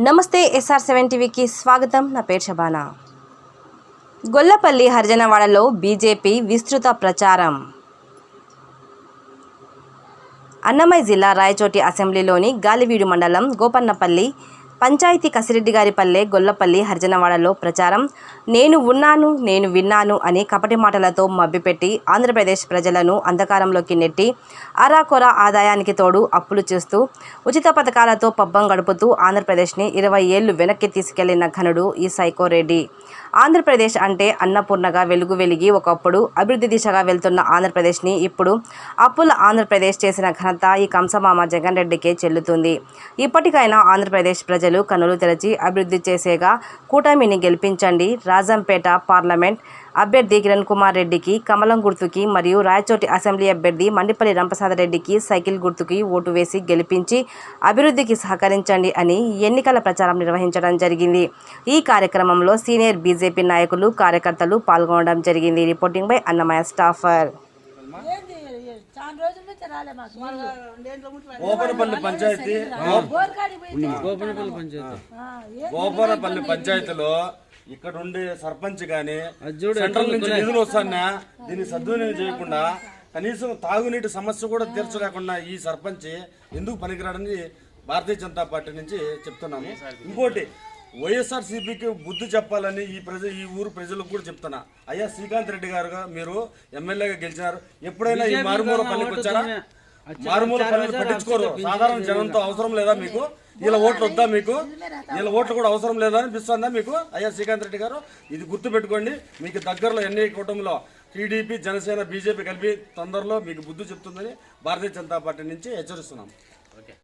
నమస్తే SR seven టీవీకి స్వాగతం. నా పేరు శబానా. గొల్లపల్లి హరిజనవాడలో బీజేపీ విస్తృత ప్రచారం. అన్నమయ్య జిల్లా రాయచోటి అసెంబ్లీలోని గాలివీడు మండలం గోపన్నపల్లి పంచాయతీ కసిరెడ్డి గారిపల్లె గొల్లపల్లి హరిజనవాడలో ప్రచారం. నేను ఉన్నాను నేను విన్నాను అని కపటి మాటలతో మభ్యపెట్టి ఆంధ్రప్రదేశ్ ప్రజలను అంధకారంలోకి నెట్టి అరాకొర ఆదాయానికి తోడు అప్పులు చేస్తూ ఉచిత పథకాలతో పబ్బం గడుపుతూ ఆంధ్రప్రదేశ్ని ఇరవై ఏళ్ళు వెనక్కి తీసుకెళ్ళిన ఘనుడు ఈ సైకో రెడ్డి ఆంధ్రప్రదేశ్ అంటే అన్నపూర్ణగా వెలుగు వెలిగి ఒకప్పుడు అభివృద్ధి దిశగా వెళ్తున్న ఆంధ్రప్రదేశ్ని ఇప్పుడు అప్పుల ఆంధ్రప్రదేశ్ చేసిన ఘనత ఈ కంసమామ జగన్ రెడ్డికే చెల్లుతుంది. ఇప్పటికైనా ఆంధ్రప్రదేశ్ ప్రజలు కనులు తెరచి అభివృద్ధి చేసేగా కూటమిని గెలిపించండి. రాజంపేట పార్లమెంట్ అభ్యర్థి కిరణ్ కుమార్ రెడ్డికి కమలం గుర్తుకి మరియు రాయచోటి అసెంబ్లీ అభ్యర్థి మండిపల్లి రంపసాద రెడ్డికి సైకిల్ గుర్తుకి ఓటు వేసి గెలిపించి అభివృద్ధికి సహకరించండి అని ఎన్నికల ప్రచారం నిర్వహించడం జరిగింది. ఈ కార్యక్రమంలో సీనియర్ బీజేపీ నాయకులు కార్యకర్తలు పాల్గొనడం జరిగింది. Reporting by Annamayya staffer. చాలా రోజుల నుంచి రాలే మాకు. నీళ్ళు. గోపనపల్లి పంచాయతీ. పోయి గోపనపల్లి పంచాయతీ. గోపనపల్లి పంచాయతీలో ఇక్కడ ఉండే సర్పంచ్ గాని సెంట్రల్ నుంచి నిధులు వస్తానా దీన్ని సద్వినియోగం చేయకుండా కనీసం తాగునీటి సమస్య కూడా తీర్చలేకుండా ఈ సర్పంచ్ ఎందుకు పనికిరాడని భారతీయ జనతా పార్టీ నుంచి చెప్తున్నాము. ఇంకోటి వైఎస్ఆర్సీపీకి బుద్ధి చెప్పాలని ఈ ప్రజ ఈ ఊరు ప్రజలకు కూడా చెప్తున్నా. అయ్యా శ్రీకాంత్ రెడ్డి గారుగా మీరు ఎమ్మెల్యేగా గెలిచినారు. ఎప్పుడైనా ఈ మారుమూల పల్లెకి వచ్చారా? మారుమూల పల్లెలు పట్టించుకోరు. సాధారణ జనంతో అవసరం లేదా మీకు? వీళ్ళ ఓట్లు వద్దా మీకు? వీళ్ళ ఓట్లు కూడా అవసరం లేదా అనిపిస్తుందా మీకు? అయ్యా శ్రీకాంత్ రెడ్డి గారు ఇది గుర్తు పెట్టుకోండి మీకు దగ్గరలో ఎన్డీఏ కూటమిలో టీడీపీ జనసేన బీజేపీ కలిపి తొందరలో మీకు బుద్ధి చెప్తుందని భారతీయ జనతా పార్టీ నుంచి హెచ్చరిస్తున్నాం.